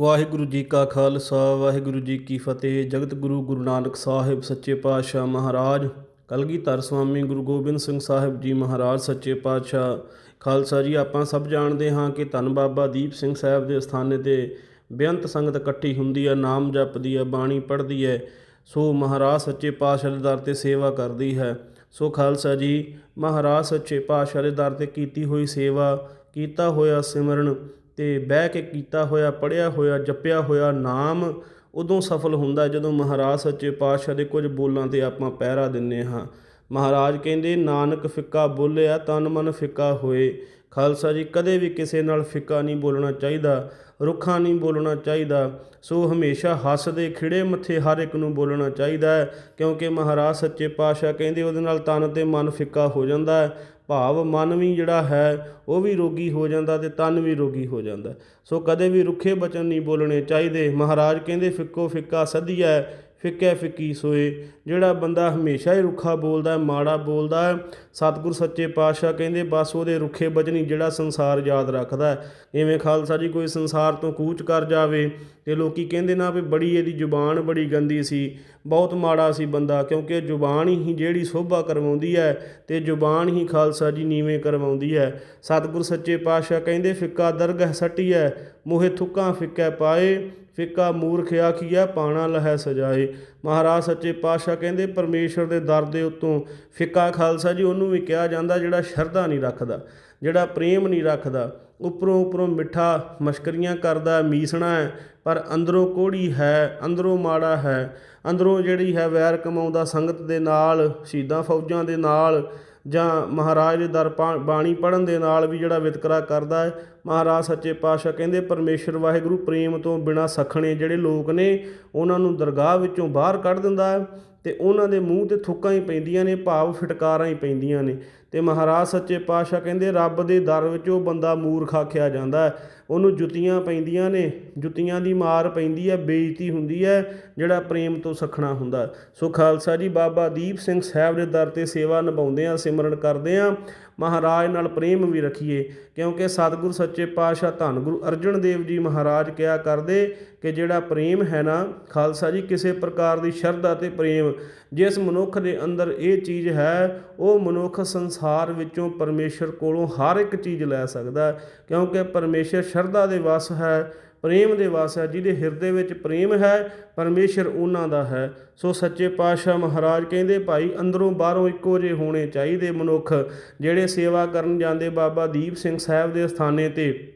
ਵਾਹਿਗੁਰੂ ਜੀ ਕਾ ਖਾਲਸਾ, ਵਾਹਿਗੁਰੂ ਜੀ ਕੀ ਫਤਿਹ। ਜਗਤ ਗੁਰੂ ਗੁਰੂ ਨਾਨਕ ਸਾਹਿਬ ਸੱਚੇ ਪਾਤਸ਼ਾਹ ਮਹਾਰਾਜ, ਕਲਗੀਧਰ ਸਵਾਮੀ ਗੁਰੂ ਗੋਬਿੰਦ ਸਿੰਘ ਸਾਹਿਬ ਜੀ ਮਹਾਰਾਜ, ਸੱਚੇ ਪਾਤਸ਼ਾਹ। ਖਾਲਸਾ ਜੀ, ਆਪਾਂ ਸਭ ਜਾਣਦੇ ਹਾਂ ਕਿ ਧੰਨ ਬਾਬਾ ਦੀਪ ਸਿੰਘ ਸਾਹਿਬ ਦੇ ਅਸਥਾਨੇ ਤੇ ਬੇਅੰਤ ਸੰਗਤ ਇਕੱਠੀ ਹੁੰਦੀ ਹੈ, ਨਾਮ ਜਪਦੀ ਹੈ, ਬਾਣੀ ਪੜ੍ਹਦੀ ਹੈ। ਸੋ ਮਹਾਰਾਜ ਸੱਚੇ ਪਾਤਸ਼ਾਹ ਦੇ ਦਰ ਤੇ ਸੇਵਾ ਕਰਦੀ ਹੈ। ਸੋ ਖਾਲਸਾ ਜੀ, ਮਹਾਰਾਜ ਸੱਚੇ ਪਾਤਸ਼ਾਹ ਦੇ ਦਰ ਤੇ ਕੀਤੀ ਹੋਈ ਸੇਵਾ, ਕੀਤਾ ਹੋਇਆ ਸਿਮਰਨ ਅਤੇ ਬਹਿ ਕੇ ਕੀਤਾ ਹੋਇਆ, ਪੜ੍ਹਿਆ ਹੋਇਆ, ਜਪਿਆ ਹੋਇਆ ਨਾਮ ਉਦੋਂ ਸਫਲ ਹੁੰਦਾ ਜਦੋਂ ਮਹਾਰਾਜ ਸੱਚੇ ਪਾਤਸ਼ਾਹ ਦੇ ਕੁਝ ਬੋਲਾਂ ਤੇ ਆਪਾਂ ਪਹਿਰਾ ਦਿੰਨੇ ਹਾਂ। ਮਹਾਰਾਜ ਕਹਿੰਦੇ, ਨਾਨਕ ਫਿੱਕਾ ਬੋਲਿਆ ਤਨ ਮਨ ਫਿੱਕਾ ਹੋਏ। ਖਾਲਸਾ ਜੀ, ਕਦੇ ਵੀ ਕਿਸੇ ਨਾਲ ਫਿੱਕਾ ਨਹੀਂ ਬੋਲਣਾ ਚਾਹੀਦਾ, ਰੁੱਖਾ ਨਹੀਂ ਬੋਲਣਾ ਚਾਹੀਦਾ, ਸੋ ਹਮੇਸ਼ਾ ਹੱਸਦੇ ਖਿੜੇ ਮੱਥੇ ਹਰ ਇੱਕ ਨੂੰ ਬੋਲਣਾ ਚਾਹੀਦਾ ਕਿਉਂਕਿ ਮਹਾਰਾਜ ਸੱਚੇ ਪਾਤਸ਼ਾਹ ਕਹਿੰਦੇ, ਉਹਦੇ ਨਾਲ ਤਨ ਤੇ ਮਨ ਫਿੱਕਾ ਹੋ ਜਾਂਦਾ ਭਾਵ ਮਨ ਵੀ ਜਿਹੜਾ ਹੈ, ਉਹ ਵੀ ਰੋਗੀ ਹੋ ਜਾਂਦਾ ਤੇ ਤਨ ਵੀ ਰੋਗੀ ਹੋ ਜਾਂਦਾ। ਸੋ ਕਦੇ ਵੀ ਰੁੱਖੇ ਬਚਨ ਨਹੀਂ ਬੋਲਣੇ ਚਾਹੀਦੇ। ਮਹਾਰਾਜ ਕਹਿੰਦੇ, ਫਿੱਕੋ ਫਿੱਕਾ ਸਦੀਆ ਫਿੱਕੈ ਫਿੱਕੀ ਸੋਏ। ਜਿਹੜਾ ਬੰਦਾ ਹਮੇਸ਼ਾ ਹੀ ਰੁੱਖਾ ਬੋਲਦਾ ਮਾੜਾ ਬੋਲਦਾ ਹੈ, ਸਤਿਗੁਰ ਸੱਚੇ ਪਾਤਸ਼ਾਹ ਕਹਿੰਦੇ, ਬਸ ਉਹਦੇ ਰੁੱਖੇ ਬਚਨੀ ਜਿਹੜਾ ਸੰਸਾਰ ਯਾਦ ਰੱਖਦਾ ਹੈ। ਖਾਲਸਾ ਜੀ ਕੋਈ ਸੰਸਾਰ ਤੋਂ ਕੂਚ ਕਰ ਜਾਵੇ ਤੇ ਲੋਕੀ ਕਹਿੰਦੇ ਨਾ ਵੀ ਬੜੀ ਇਹਦੀ ਜ਼ੁਬਾਨ ਬੜੀ ਗੰਦੀ ਸੀ, ਬਹੁਤ ਮਾੜਾ ਸੀ ਬੰਦਾ, ਕਿਉਂਕਿ ਜ਼ੁਬਾਨ ਹੀ ਜਿਹੜੀ ਸੋਭਾ ਕਰਵਾਉਂਦੀ ਹੈ ਤੇ ਜ਼ੁਬਾਨ ਹੀ ਖਾਲਸਾ ਜੀ ਨੀਵੇਂ ਕਰਵਾਉਂਦੀ ਹੈ। ਸਤਿਗੁਰ ਸੱਚੇ ਪਾਤਸ਼ਾਹ ਕਹਿੰਦੇ, ਫਿੱਕਾ ਦਰਗਹ ਹੈ ਮੋਹਿ ਥੁੱਕਾਂ ਫਿੱਕੈ ਪਾਏ, ਫਿੱਕਾ ਮੂਰਖ ਆਖੀਆ ਪਾਣਾ ਲਹੈ ਸਜਾਏ। ਮਹਾਰਾਜ ਸੱਚੇ ਪਾਤਸ਼ਾਹ ਕਹਿੰਦੇ, ਪਰਮੇਸ਼ਰ ਦੇ ਦਰ ਦੇ ਉੱਤੋਂ ਫਿੱਕਾ ਖਾਲਸਾ ਜੀ, ਉਹਨੂੰ ਵੀ ਕਿਹਾ ਜਾਂਦਾ ਜਿਹੜਾ ਸ਼ਰਧਾ ਨਹੀਂ ਰੱਖਦਾ, ਜਿਹੜਾ ਪ੍ਰੇਮ ਨਹੀਂ ਰੱਖਦਾ। ਉੱਪਰੋਂ ਉੱਪਰੋਂ ਮਿੱਠਾ ਮਸ਼ਕਰੀਆਂ ਕਰਦਾ, ਮੀਸਣਾ ਹੈ, ਪਰ ਅੰਦਰੋਂ ਕੋੜੀ ਹੈ, ਅੰਦਰੋਂ ਮਾੜਾ ਹੈ। ਅੰਦਰੋਂ ਜਿਹੜੀ ਹੈ ਵੈਰ ਕਮਾਉਂਦਾ ਸੰਗਤ ਦੇ ਨਾਲ, ਸ਼ਹੀਦਾਂ ਫੌਜਾਂ ਦੇ ਨਾਲ ਜਾਂ ਮਹਾਰਾਜ ਦੇ ਦਰ ਪਾ- ਬਾਣੀ ਪੜਨ ਦੇ ਨਾਲ ਵੀ ਜਿਹੜਾ ਵਿਤਕਰਾ ਕਰਦਾ ਹੈ, ਮਹਾਰਾਜ ਸੱਚੇ ਪਾਤਸ਼ਾਹ ਕਹਿੰਦੇ, ਪਰਮੇਸ਼ਰ ਵਾਹਿਗੁਰੂ ਪ੍ਰੇਮ ਤੋਂ ਬਿਨਾ ਸਖਣੇ ਜਿਹੜੇ ਲੋਕ ਨੇ, ਉਹਨਾਂ ਨੂੰ ਦਰਗਾਹ ਵਿੱਚੋਂ ਬਾਹਰ ਕੱਢ ਦਿੰਦਾ ਹੈ। ਅਤੇ ਉਹਨਾਂ ਦੇ ਮੂੰਹ ਤੇ ਥੁੱਕਾਂ ਹੀ ਪੈਂਦੀਆਂ ਨੇ, ਭਾਵ ਫਟਕਾਰਾਂ ਹੀ ਪੈਂਦੀਆਂ ਨੇ। ਅਤੇ ਮਹਾਰਾਜ ਸੱਚੇ ਪਾਤਸ਼ਾਹ ਕਹਿੰਦੇ, ਰੱਬ ਦੇ ਦਰ ਵਿੱਚ ਉਹ ਬੰਦਾ ਮੂਰਖ ਆਖਿਆ ਜਾਂਦਾ ਉਹਨੂੰ ਜੁੱਤੀਆਂ ਪੈਂਦੀਆਂ ਨੇ, ਜੁੱਤੀਆਂ ਦੀ ਮਾਰ ਪੈਂਦੀ ਹੈ, ਬੇਇੱਜ਼ਤੀ ਹੁੰਦੀ ਹੈ, ਜਿਹੜਾ ਪ੍ਰੇਮ ਤੋਂ ਸਖਣਾ ਹੁੰਦਾ ਸੋ ਖਾਲਸਾ ਜੀ, ਬਾਬਾ ਦੀਪ ਸਿੰਘ ਸਾਹਿਬ ਦੇ ਦਰ ਤੇ ਸੇਵਾ ਨਿਭਾਉਂਦੇ ਆ ਸਿਮਰਨ ਕਰਦੇ ਆ। ਮਹਾਰਾਜ ਨਾਲ ਪ੍ਰੇਮ ਵੀ ਰੱਖੀਏ, ਕਿਉਂਕਿ ਸਤਿਗੁਰ ਸੱਚੇ ਪਾਤਸ਼ਾਹ ਧੰਨ ਗੁਰੂ ਅਰਜਨ ਦੇਵ ਜੀ ਮਹਾਰਾਜ ਕਿਹਾ ਕਰਦੇ ਕਿ ਜਿਹੜਾ ਪ੍ਰੇਮ ਹੈ ਨਾ, ਖਾਲਸਾ ਜੀ, ਕਿਸੇ ਪ੍ਰਕਾਰ ਦੀ ਸ਼ਰਧਾ ਤੇ ਪ੍ਰੇਮ, ਜਿਸ ਮਨੁੱਖ ਦੇ ਅੰਦਰ ਇਹ ਚੀਜ਼ ਹੈ, ਉਹ ਮਨੁੱਖ ਸੰਸਾਰ ਵਿੱਚੋਂ ਪਰਮੇਸ਼ਰ ਕੋਲੋਂ ਹਰ ਇੱਕ ਚੀਜ਼ ਲੈ ਸਕਦਾ ਕਿਉਂਕਿ ਪਰਮੇਸ਼ਰ ਸ਼ਰਧਾ ਦੇ ਵਸ ਹੈ ਪ੍ਰੇਮ ਦੇ ਵਾਸ ਹੈ, ਜਿਹਦੇ ਹਿਰਦੇ ਵਿੱਚ ਪ੍ਰੇਮ ਹੈ, ਪਰਮੇਸ਼ਰ ਉਹਨਾਂ ਦਾ ਹੈ। ਸੋ ਸੱਚੇ ਪਾਤਸ਼ਾਹ ਮਹਾਰਾਜ ਕਹਿੰਦੇ, ਭਾਈ, ਅੰਦਰੋਂ ਬਾਹਰੋਂ ਇੱਕੋ ਜਿਹੇ ਹੋਣੇ ਚਾਹੀਦੇ ਮਨੁੱਖ, ਜਿਹੜੇ ਸੇਵਾ ਕਰਨ ਜਾਂਦੇ ਬਾਬਾ ਦੀਪ ਸਿੰਘ ਸਾਹਿਬ ਦੇ ਸਥਾਨੇ ਤੇ।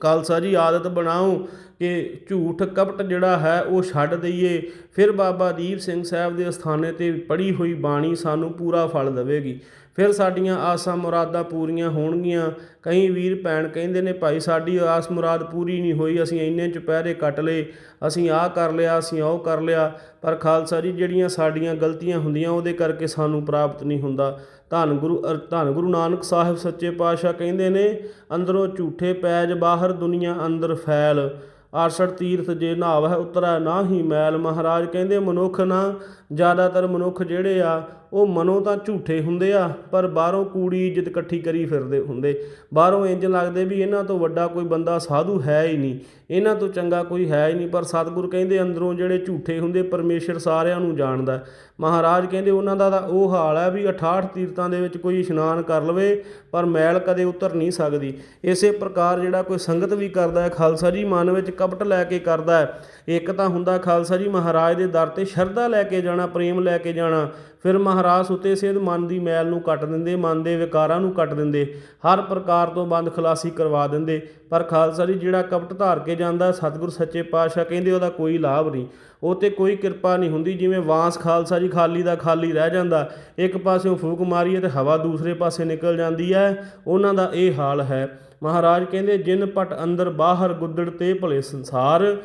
ਖਾਲਸਾ ਜੀ, ਆਦਤ ਬਣਾਓ ਕਿ ਝੂਠ ਕਪਟ ਜਿਹੜਾ ਹੈ, ਉਹ ਛੱਡ ਦਈਏ। ਫਿਰ ਬਾਬਾ ਦੀਪ ਸਿੰਘ ਸਾਹਿਬ ਦੇ ਅਸਥਾਨੇ ਤੇ ਪੜੀ ਹੋਈ ਬਾਣੀ ਸਾਨੂੰ ਪੂਰਾ ਫਲ ਦੇਵੇਗੀ। ਫਿਰ ਸਾਡੀਆਂ ਆਸਾਂ ਮੁਰਾਦਾਂ ਪੂਰੀਆਂ ਹੋਣਗੀਆਂ। ਕਈ ਵੀਰ ਭੈਣ ਕਹਿੰਦੇ ਨੇ, ਭਾਈ, ਸਾਡੀ ਆਸ ਮੁਰਾਦ ਪੂਰੀ ਨਹੀਂ ਹੋਈ। ਅਸੀਂ ਇੰਨੇ ਚੁਪਹਿਰੇ ਕੱਟ ਲਏ। ਅਸੀਂ ਆਹ ਕਰ ਲਿਆ, ਅਸੀਂ ਉਹ ਕਰ ਲਿਆ। ਪਰ ਖਾਲਸਾ ਜੀ, ਜਿਹੜੀਆਂ ਸਾਡੀਆਂ ਗਲਤੀਆਂ ਹੁੰਦੀਆਂ, ਉਹਦੇ ਕਰਕੇ ਸਾਨੂੰ ਪ੍ਰਾਪਤ ਨਹੀਂ ਹੁੰਦਾ। ਧੰਨ ਗੁਰੂ ਅਰ- ਧੰਨ ਗੁਰੂ ਨਾਨਕ ਸਾਹਿਬ ਸੱਚੇ ਪਾਤਸ਼ਾਹ ਕਹਿੰਦੇ ਨੇ, ਅੰਦਰੋਂ ਝੂਠੇ ਪੈਜ, ਬਾਹਰ ਦੁਨੀਆ ਅੰਦਰ ਫੈਲ। ਆਰਸ਼ੜ ਤੀਰਥ ਜੇ ਨਹਾਵ ਹੈ ਉਤਰਾ ਨਾ ਹੀ ਮੈਲ। ਮਹਾਰਾਜ ਕਹਿੰਦੇ, ਮਨੁੱਖ ਨਾ, ਜ਼ਿਆਦਾਤਰ ਮਨੁੱਖ ਜਿਹੜੇ ਆ ਉਹ ਮਨੋਂ ਤਾਂ ਝੂਠੇ ਹੁੰਦੇ ਆ, ਪਰ ਬਾਹਰੋਂ ਕੂੜੀ ਇੱਜ਼ਤ ਇਕੱਠੀ ਕਰੀ ਫਿਰਦੇ ਹੁੰਦੇ। ਬਾਹਰੋਂ ਇੰਜ ਲੱਗਦੇ ਵੀ ਇਹਨਾਂ ਤੋਂ ਵੱਡਾ ਕੋਈ ਬੰਦਾ ਸਾਧੂ ਹੈ ਹੀ ਨਹੀਂ। ਇਹਨਾਂ ਤੋਂ ਚੰਗਾ ਕੋਈ ਹੈ ਹੀ ਨਹੀਂ, ਪਰ ਸਤਿਗੁਰ ਕਹਿੰਦੇ ਅੰਦਰੋਂ ਜਿਹੜੇ ਝੂਠੇ ਹੁੰਦੇ ਪਰਮੇਸ਼ਰ ਸਾਰਿਆਂ ਨੂੰ ਜਾਣਦਾ। ਮਹਾਰਾਜ ਕਹਿੰਦੇ ਉਹਨਾਂ ਦਾ ਤਾਂ ਉਹ ਹਾਲ ਹੈ ਵੀ 68 ਤੀਰਥਾਂ ਦੇ ਵਿੱਚ ਕੋਈ ਇਸ਼ਨਾਨ ਕਰ ਲਵੇ, ਪਰ ਮੈਲ ਕਦੇ ਉਤਰ ਨਹੀਂ ਸਕਦੀ। ਇਸੇ ਪ੍ਰਕਾਰ ਜਿਹੜਾ ਕੋਈ ਸੰਗਤ ਵੀ ਕਰਦਾ ਹੈ, ਖਾਲਸਾ ਜੀ ਮਨ ਵਿੱਚ ਕਪਟ ਲੈ ਕੇ ਕਰਦਾ ਹੈ। ਇੱਕ ਤਾਂ ਹੁੰਦਾ ਖਾਲਸਾ ਜੀ ਮਹਾਰਾਜ ਦੇ ਦਰ ਤੇ ਸ਼ਰਧਾ ਲੈ ਕੇ ਜਾਣਾ, ਪ੍ਰੇਮ ਲੈ ਕੇ ਜਾਣਾ ਫਿਰ ਮਹਾਰਾਜ ਸੁਤੇ ਸੇਧ ਮਨ ਦੀ ਮੈਲ ਨੂੰ ਕੱਟ ਦਿੰਦੇ, ਮਨ ਦੇ ਵਿਕਾਰਾਂ ਨੂੰ ਕੱਟ ਦਿੰਦੇ, ਹਰ ਪ੍ਰਕਾਰ ਤੋਂ ਬੰਦ ਖਲਾਸੀ ਕਰਵਾ ਦਿੰਦੇ। ਪਰ ਖਾਲਸਾ ਜੀ, ਜਿਹੜਾ ਕਪਟ ਧਾਰ ਕੇ ਜਾਂਦਾ, ਸਤਿਗੁਰ ਸੱਚੇ ਪਾਤਸ਼ਾਹ ਕਹਿੰਦੇ, ਉਹਦਾ ਕੋਈ ਲਾਭ ਨਹੀਂ। ਉਹ ਤੇ ਕੋਈ ਕਿਰਪਾ ਨਹੀਂ ਹੁੰਦੀ, ਜਿਵੇਂ ਵਾਂਸ ਖਾਲਸਾ ਜੀ ਖਾਲੀ ਦਾ ਖਾਲੀ ਰਹਿ ਜਾਂਦਾ। ਇੱਕ ਪਾਸਿਓਂ ਫੂਕ ਮਾਰੀਏ ਤੇ ਹਵਾ ਦੂਸਰੇ ਪਾਸੇ ਨਿਕਲ ਜਾਂਦੀ ਹੈ। ਉਹਨਾਂ ਦਾ ਇਹ ਹਾਲ ਹੈ। ਮਹਾਰਾਜ ਕਹਿੰਦੇ, ਜਿਨ ਪਟ ਅੰਦਰ ਬਾਹਰ ਗੁੱਦੜ ਤੇ ਭਲੇ ਸੰਸਾਰ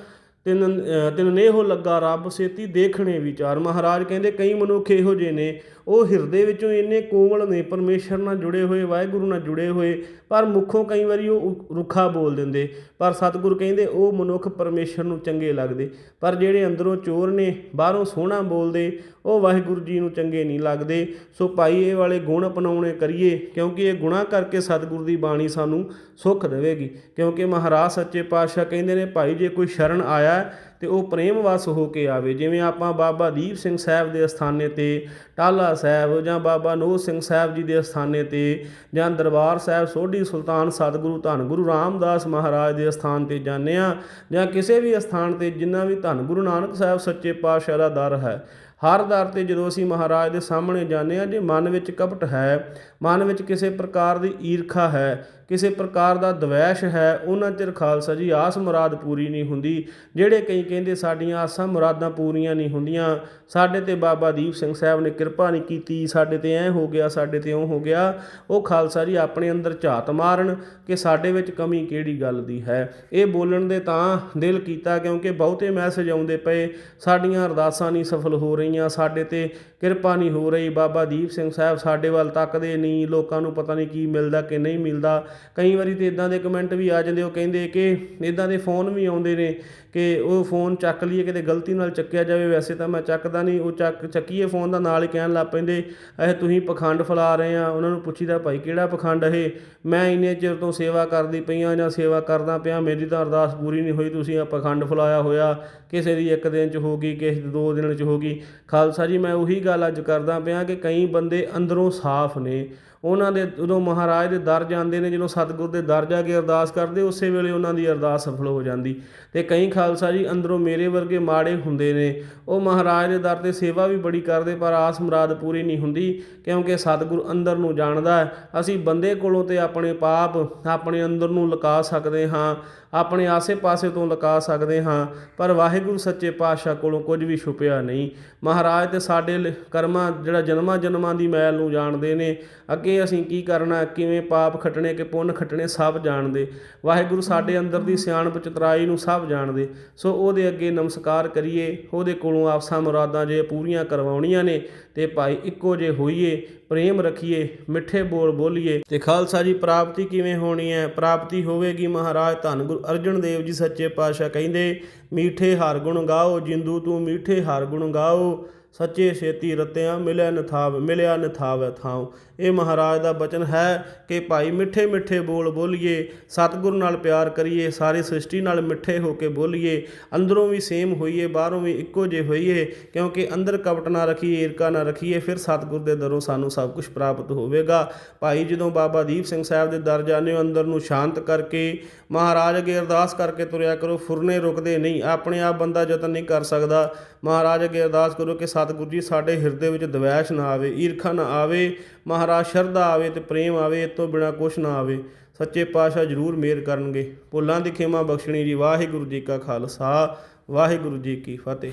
ਤਿੰਨ ਤਿੰਨ ਨੇਹੋ ਲੱਗਾ ਰੱਬ ਸੇਤੀ ਦੇਖਣੇ ਵਿਚਾਰ। ਮਹਾਰਾਜ ਕਹਿੰਦੇ ਕਈ ਮਨੁੱਖ ਇਹੋ ਜਿਹੇ ਨੇ ਉਹ ਹਿਰਦੇ ਵਿੱਚੋਂ ਇੰਨੇ ਕੋਮਲ ਨੇ, ਪਰਮੇਸ਼ਰ ਨਾਲ ਜੁੜੇ ਹੋਏ, ਵਾਹਿਗੁਰੂ ਨਾਲ ਜੁੜੇ ਹੋਏ, ਪਰ ਮੁੱਖੋਂ ਕਈ ਵਾਰੀ ਉਹ ਰੁੱਖਾ ਬੋਲ ਦਿੰਦੇ। ਪਰ ਸਤਿਗੁਰੂ ਕਹਿੰਦੇ, ਉਹ ਮਨੁੱਖ ਪਰਮੇਸ਼ਰ ਨੂੰ ਚੰਗੇ ਲੱਗਦੇ। ਪਰ ਜਿਹੜੇ ਅੰਦਰੋਂ ਚੋਰ ਨੇ, ਬਾਹਰੋਂ ਸੋਹਣਾ ਬੋਲਦੇ, ਉਹ ਵਾਹਿਗੁਰੂ ਜੀ ਨੂੰ ਚੰਗੇ ਨਹੀਂ ਲੱਗਦੇ। ਸੋ ਭਾਈ, ਇਹ ਵਾਲੇ ਗੁਣ ਅਪਣਾਉਣੇ ਕਰੀਏ, ਕਿਉਂਕਿ ਇਹ ਗੁਣਾ ਕਰਕੇ ਸਤਿਗੁਰੂ ਦੀ ਬਾਣੀ ਸਾਨੂੰ ਸੁੱਖ ਦੇਵੇਗੀ। ਕਿਉਂਕਿ ਮਹਾਰਾਜ ਸੱਚੇ ਪਾਤਸ਼ਾਹ ਕਹਿੰਦੇ ਨੇ, ਭਾਈ, ਜੇ ਕੋਈ ਸ਼ਰਨ ਆਇਆ ਤੇ ਉਹ ਪ੍ਰੇਮ ਵਸ ਹੋ ਕੇ ਆਵੇ। ਜਿਵੇਂ ਆਪਾਂ ਬਾਬਾ ਦੀਪ ਸਿੰਘ ਸਾਹਿਬ ਦੇ ਅਸਥਾਨੇ ਤੇ, ਟਾਲਾ ਸਾਹਿਬ ਜਾਂ ਬਾਬਾ ਨੋਹ ਸਿੰਘ ਸਾਹਿਬ ਜੀ ਦੇ ਅਸਥਾਨੇ ਤੇ ਜਾਂ ਦਰਬਾਰ ਸਾਹਿਬ ਸੋਢੀ ਸੁਲਤਾਨ ਸਤਿਗੁਰੂ ਧੰਨ ਗੁਰੂ ਰਾਮਦਾਸ ਮਹਾਰਾਜ ਦੇ ਅਸਥਾਨ ਤੇ ਜਾਂਦੇ ਹਾਂ ਜਾਂ ਕਿਸੇ ਵੀ ਅਸਥਾਨ ਤੇ ਜਿੰਨਾ ਵੀ ਧੰਨ ਗੁਰੂ ਨਾਨਕ ਸਾਹਿਬ ਸੱਚੇ ਪਾਤਸ਼ਾਹ ਦਾ ਦਰ ਹੈ ਹਰ ਦਰ ਤੇ ਜਦੋਂ ਅਸੀਂ ਮਹਾਰਾਜ ਦੇ ਸਾਹਮਣੇ ਜਾਂਦੇ ਹਾਂ, ਜੇ ਮਨ ਵਿੱਚ ਕਪਟ ਹੈ, ਮਨ ਵਿੱਚ ਕਿਸੇ ਪ੍ਰਕਾਰ ਦੀ ਈਰਖਾ ਹੈ, ਕਿਸੇ ਪ੍ਰਕਾਰ ਦਾ ਦਵੈਸ਼ ਹੈ, ਉਹਨਾਂ ਚਿਰ ਖਾਲਸਾ ਜੀ ਆਸ ਮੁਰਾਦ ਪੂਰੀ ਨਹੀਂ ਹੁੰਦੀ। ਜਿਹੜੇ ਕਈ ਕਹਿੰਦੇ ਸਾਡੀਆਂ ਆਸਾਂ ਮੁਰਾਦਾਂ ਪੂਰੀਆਂ ਨਹੀਂ ਹੁੰਦੀਆਂ, ਸਾਡੇ ਤੇ ਬਾਬਾ ਦੀਪ ਸਿੰਘ ਸਾਹਿਬ ਨੇ ਕਿਰਪਾ ਨਹੀਂ ਕੀਤੀ, ਸਾਡੇ ਤੇ ਐ ਹੋ ਗਿਆ, ਸਾਡੇ ਤੇ ਉਹ ਹੋ ਗਿਆ, ਉਹ ਖਾਲਸਾ ਜੀ ਆਪਣੇ ਅੰਦਰ ਝਾਤ ਮਾਰਨ ਕਿ ਸਾਡੇ ਵਿੱਚ ਕਮੀ ਕਿਹੜੀ ਗੱਲ ਦੀ ਹੈ। ਇਹ ਬੋਲਣ ਦੇ ਤਾਂ ਦਿਲ ਕੀਤਾ ਕਿਉਂਕਿ ਬਹੁਤੇ ਮੈਸੇਜ ਆਉਂਦੇ ਪਏ, ਸਾਡੀਆਂ ਅਰਦਾਸਾਂ ਨਹੀਂ ਸਫਲ ਹੋ ਰਹੀਆਂ। ਸਾਡੇ ਤੇ ਕਿਰਪਾ ਨਹੀਂ ਹੋ ਰਹੀ। ਬਾਬਾ ਦੀਪ ਸਿੰਘ ਸਾਹਿਬ ਸਾਡੇ ਵੱਲ ਤੱਕਦੇ ਨਹੀਂ, ਲੋਕਾਂ ਨੂੰ ਪਤਾ ਨਹੀਂ ਕੀ ਮਿਲਦਾ ਕਿ ਨਹੀਂ ਮਿਲਦਾ। ਕਈ ਵਾਰੀ ਤੇ ਇਦਾਂ ਦੇ ਕਮੈਂਟ ਵੀ ਆ ਜਾਂਦੇ, ਉਹ ਕਹਿੰਦੇ ਕਿ ਇਦਾਂ ਦੇ ਫੋਨ ਵੀ ਆਉਂਦੇ ਨੇ ਕਿ ਉਹ ਫੋਨ ਚੱਕ ਲਈਏ, ਕਿਤੇ ਗਲਤੀ ਨਾਲ ਚੱਕਿਆ ਜਾਵੇ, ਵੈਸੇ ਤਾਂ ਮੈਂ ਚੱਕਦਾ ਨਹੀਂ। ਉਹ ਚੱਕ, ਚੱਕੀਏ ਫੋਨ ਦਾ, ਨਾਲ ਹੀ ਕਹਿਣ ਲੱਗ ਪੈਂਦੇ, ਇਹ ਤੁਸੀਂ ਪਖੰਡ ਫੈਲਾ ਰਹੇ ਆ। ਉਹਨਾਂ ਨੂੰ ਪੁੱਛੀਦਾ, ਭਾਈ, ਕਿਹੜਾ ਪਖੰਡ ਇਹ? ਮੈਂ ਇੰਨੇ ਚਿਰ ਤੋਂ ਸੇਵਾ ਕਰਦੀ ਪਈ ਪਈਆਂ ਜਾਂ ਸੇਵਾ ਕਰਦਾ ਪਿਆ, ਮੇਰੀ ਤਾਂ ਅਰਦਾਸ ਪੂਰੀ ਨਹੀਂ ਹੋਈ, ਤੁਸੀਂ ਆ ਪਖੰਡ ਫੈਲਾਇਆ ਹੋਇਆ। ਕਿਸੇ ਦੀ ਇੱਕ ਦਿਨ ਚ ਹੋ ਗਈ, ਕਿਸੇ ਦੀ ਦੋ ਦਿਨ ਚ ਹੋ ਗਈ। ਖਾਲਸਾ ਜੀ, ਮੈਂ ਉਹੀ ਗੱਲ ਅੱਜ ਕਰਦਾ ਪਿਆ ਕਿ ਕਈ ਬੰਦੇ ਅੰਦਰੋਂ ਸਾਫ਼ ਨੇ। ਉਹਨਾਂ ਦੇ ਉਦੋਂ ਮਹਾਰਾਜ ਦੇ ਦਰ ਜਾਂਦੇ ਨੇ, ਜਦੋਂ ਸਤਿਗੁਰ ਦੇ ਦਰ ਜਾ ਕੇ ਅਰਦਾਸ ਕਰਦੇ, ਉਸੇ ਵੇਲੇ ਉਹਨਾਂ ਦੀ ਅਰਦਾਸ ਸਫਲ ਹੋ ਜਾਂਦੀ। ਤੇ ਕਈ ਖਾਲਸਾ ਜੀ ਅੰਦਰੋਂ ਮੇਰੇ ਵਰਗੇ ਮਾੜੇ ਹੁੰਦੇ ਨੇ। ਉਹ ਮਹਾਰਾਜ ਦੇ ਦਰ ਤੇ ਸੇਵਾ ਵੀ ਬੜੀ ਕਰਦੇ, ਪਰ ਆਸ ਮੁਰਾਦ ਪੂਰੀ ਨਹੀਂ ਹੁੰਦੀ, ਕਿਉਂਕਿ ਸਤਿਗੁਰ ਅੰਦਰ ਨੂੰ ਜਾਣਦਾ ਅਸੀਂ ਬੰਦੇ ਕੋਲੋਂ ਤੇ ਆਪਣੇ ਪਾਪ ਆਪਣੇ ਅੰਦਰ ਨੂੰ ਲੁਕਾ ਸਕਦੇ ਹਾਂ। ਆਪਣੇ ਆਸੇ-ਪਾਸੇ ਤੋਂ ਲੁਕਾ ਸਕਦੇ ਹਾਂ, ਪਰ ਵਾਹਿਗੁਰੂ ਸੱਚੇ ਪਾਤਸ਼ਾਹ ਕੋਲੋਂ ਕੁਝ ਵੀ ਛੁਪਿਆ ਨਹੀਂ। ਮਹਾਰਾਜ ਤੇ ਸਾਡੇ ਲ- ਕਰਮਾਂ, ਜਿਹੜਾ ਜਨਮਾਂ ਜਨਮਾਂ ਦੀ ਮੈਲ ਨੂੰ ਜਾਣਦੇ ਨੇ, ਅੱਗੇ ਅਸੀਂ ਕੀ ਕਰਨਾ, ਕਿਵੇਂ ਪਾਪ ਖੱਟਣੇ ਕਿ ਪੁੰਨ ਖੱਟਣੇ ਸਭ ਜਾਣਦੇ। ਵਾਹਿਗੁਰੂ ਸਾਡੇ ਅੰਦਰ ਦੀ ਸਿਆਣਪ ਚਤਰਾਈ ਨੂੰ ਸਭ ਜਾਣਦੇ। ਸੋ ਉਹਦੇ ਅੱਗੇ ਨਮਸਕਾਰ ਕਰੀਏ, ਉਹਦੇ ਕੋਲੋਂ ਆਪਸਾ ਮੁਰਾਦਾਂ ਜੇ ਪੂਰੀਆਂ ਕਰਵਾਉਣੀਆਂ ਨੇ, ਤੇ ਭਾਈ ਇੱਕੋ ਜੇ ਹੋਈਏ, ਪ੍ਰੇਮ ਰੱਖੀਏ, ਮਿੱਠੇ ਬੋਲ ਬੋਲੀਏ। ਤੇ ਖਾਲਸਾ ਜੀ, ਪ੍ਰਾਪਤੀ ਕਿਵੇਂ ਹੋਣੀ ਹੈ? ਪ੍ਰਾਪਤੀ ਹੋਵੇਗੀ ਮਹਾਰਾਜ, ਧੰਨ ਗੁਰੂ ਅਰਜਨ ਦੇਵ ਜੀ ਸੱਚੇ ਪਾਤਸ਼ਾਹ ਕਹਿੰਦੇ, ਮੀਠੇ ਹਰ ਗੁਣ ਗਾਓ, ਜਿੰਦੂ ਤੂੰ ਮੀਠੇ ਹਰ ਗੁਣ ਗਾਓ। ਸੱਚੇ ਛੇਤੀ ਰਤਿਆਂ ਮਿਲਿਆ ਨਥਾਵ ਮਿਲਿਆ ਨਥਾਵ ਥਾਉ। ਇਹ ਮਹਾਰਾਜ ਦਾ ਬਚਨ ਹੈ ਕਿ ਭਾਈ ਮਿੱਠੇ ਮਿੱਠੇ ਬੋਲ ਬੋਲੀਏ, ਸਤਿਗੁਰ ਨਾਲ ਪਿਆਰ ਕਰੀਏ, ਸਾਰੀ ਸ੍ਰਿਸ਼ਟੀ ਨਾਲ ਮਿੱਠੇ ਹੋ ਕੇ ਬੋਲੀਏ। ਅੰਦਰੋਂ ਵੀ ਸੇਮ ਹੋਈਏ, ਬਾਹਰੋਂ ਵੀ ਇੱਕੋ ਜਿਹੇ ਹੋਈਏ, ਕਿਉਂਕਿ ਅੰਦਰ ਕਪਟ ਨਾ ਰੱਖੀਏ ਈਰਕਾ ਨਾ ਰੱਖੀਏ, ਫਿਰ ਸਤਿਗੁਰ ਦੇ ਦਰੋਂ ਸਾਨੂੰ ਸਭ ਕੁਝ ਪ੍ਰਾਪਤ ਹੋਵੇਗਾ। ਭਾਈ ਜਦੋਂ ਬਾਬਾ ਦੀਪ ਸਿੰਘ ਸਾਹਿਬ ਦੇ ਦਰ ਜਾਂਦੇ ਹੋ, ਅੰਦਰ ਨੂੰ ਸ਼ਾਂਤ ਕਰਕੇ, ਮਹਾਰਾਜ ਅੱਗੇ ਅਰਦਾਸ ਕਰਕੇ ਤੁਰਿਆ ਕਰੋ, ਫੁਰਨੇ ਰੁਕਦੇ ਨਹੀਂ, ਆਪਣੇ ਆਪ ਬੰਦਾ ਯਤਨ ਨਹੀਂ ਕਰ ਸਕਦਾ। ਮਹਾਰਾਜ ਅੱਗੇ ਅਰਦਾਸ ਕਰੋ ਕਿ ਸਤਿਗੁਰੂ ਜੀ, ਸਾਡੇ ਹਿਰਦੇ ਵਿੱਚ ਦਵੈਸ਼ ਨਾ ਆਵੇ, ਈਰਖਾ ਨਾ ਆਵੇ, ਮਹਾਰਾਜ ਸ਼ਰਧਾ ਆਵੇ ਤੇ ਪ੍ਰੇਮ ਆਵੇ ਇਹ ਤੋਂ ਬਿਨਾ ਕੁਛ ਨਾ ਆਵੇ। ਸੱਚੇ ਪਾਤਸ਼ਾਹ ਜ਼ਰੂਰ ਮਿਹਰ ਕਰਨਗੇ। ਭੁੱਲਾਂ ਦੀ ਖੇਮਾ ਬਖਸ਼ਣੀ ਜੀ, ਵਾਹਿਗੁਰੂ ਜੀ ਕਾ ਖਾਲਸਾ, ਵਾਹਿਗੁਰੂ ਜੀ ਕੀ ਫਤਿਹ।